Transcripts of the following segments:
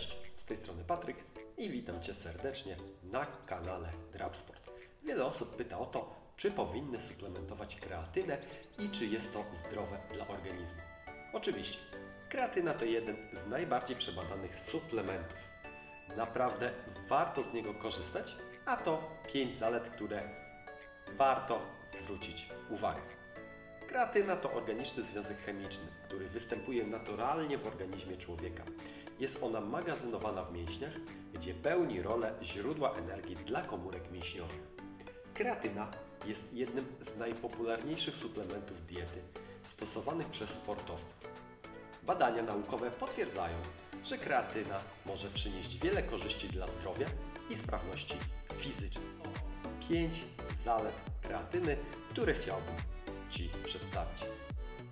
Cześć, z tej strony Patryk i witam Cię serdecznie na kanale Drapsport. Wiele osób pyta o to, czy powinny suplementować kreatynę i czy jest to zdrowe dla organizmu. Oczywiście, kreatyna to jeden z najbardziej przebadanych suplementów. Naprawdę warto z niego korzystać, a to 5 zalet, które warto zwrócić uwagę. Kreatyna to organiczny związek chemiczny, który występuje naturalnie w organizmie człowieka. Jest ona magazynowana w mięśniach, gdzie pełni rolę źródła energii dla komórek mięśniowych. Kreatyna jest jednym z najpopularniejszych suplementów diety stosowanych przez sportowców. Badania naukowe potwierdzają, że kreatyna może przynieść wiele korzyści dla zdrowia i sprawności fizycznej. 5 zalet kreatyny, które chciałbym Ci przedstawić.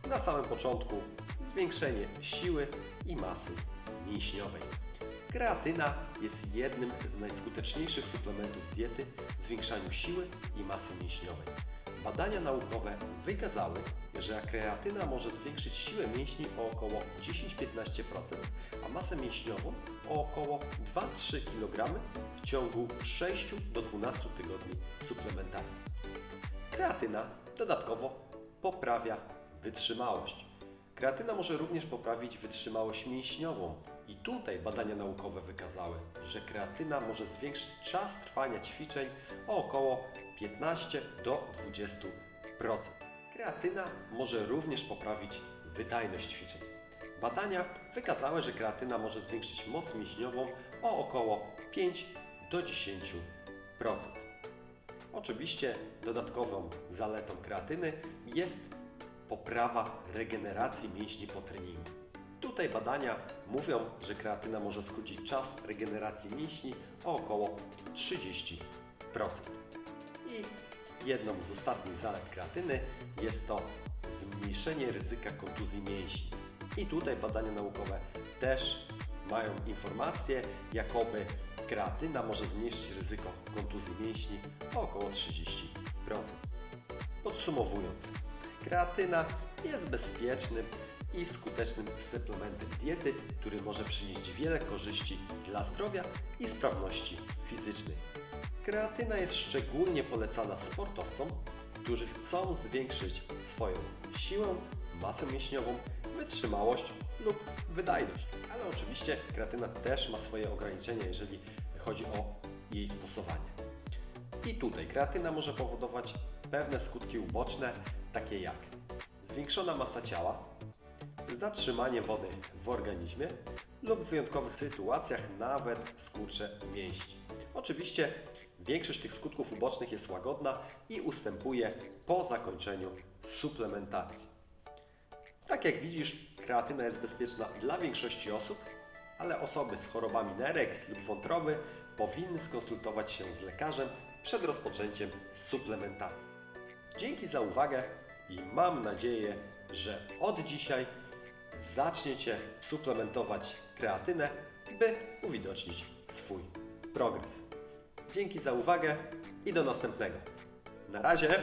Na samym początku zwiększenie siły i masy mięśniowej. Kreatyna jest jednym z najskuteczniejszych suplementów diety w zwiększaniu siły i masy mięśniowej. Badania naukowe wykazały, że kreatyna może zwiększyć siłę mięśni o około 10-15%, a masę mięśniową o około 2-3 kg w ciągu 6 do 12 tygodni suplementacji. Kreatyna dodatkowo poprawia wytrzymałość. Kreatyna może również poprawić wytrzymałość mięśniową i tutaj badania naukowe wykazały, że kreatyna może zwiększyć czas trwania ćwiczeń o około 15 do 20%. Kreatyna może również poprawić wydajność ćwiczeń. Badania wykazały, że kreatyna może zwiększyć moc mięśniową o około 5 do 10%. Oczywiście dodatkową zaletą kreatyny jest poprawa regeneracji mięśni po treningu. Tutaj badania mówią, że kreatyna może skrócić czas regeneracji mięśni o około 30%. I jedną z ostatnich zalet kreatyny jest to zmniejszenie ryzyka kontuzji mięśni. I tutaj badania naukowe też mają informacje, jakoby kreatyna może zmniejszyć ryzyko kontuzji mięśni o około 30%. Podsumowując, kreatyna jest bezpiecznym i skutecznym suplementem diety, który może przynieść wiele korzyści dla zdrowia i sprawności fizycznej. Kreatyna jest szczególnie polecana sportowcom, którzy chcą zwiększyć swoją siłę, masę mięśniową, wytrzymałość lub wydajność. Ale oczywiście kreatyna też ma swoje ograniczenia, jeżeli chodzi o jej stosowanie. I tutaj kreatyna może powodować pewne skutki uboczne, takie jak zwiększona masa ciała, zatrzymanie wody w organizmie lub w wyjątkowych sytuacjach nawet skurcze mięśni. Oczywiście większość tych skutków ubocznych jest łagodna i ustępuje po zakończeniu suplementacji. Tak jak widzisz, kreatyna jest bezpieczna dla większości osób, ale osoby z chorobami nerek lub wątroby powinny skonsultować się z lekarzem przed rozpoczęciem suplementacji. Dzięki za uwagę i mam nadzieję, że od dzisiaj zaczniecie suplementować kreatynę, by uwidocznić swój progres. Dzięki za uwagę i do następnego. Na razie!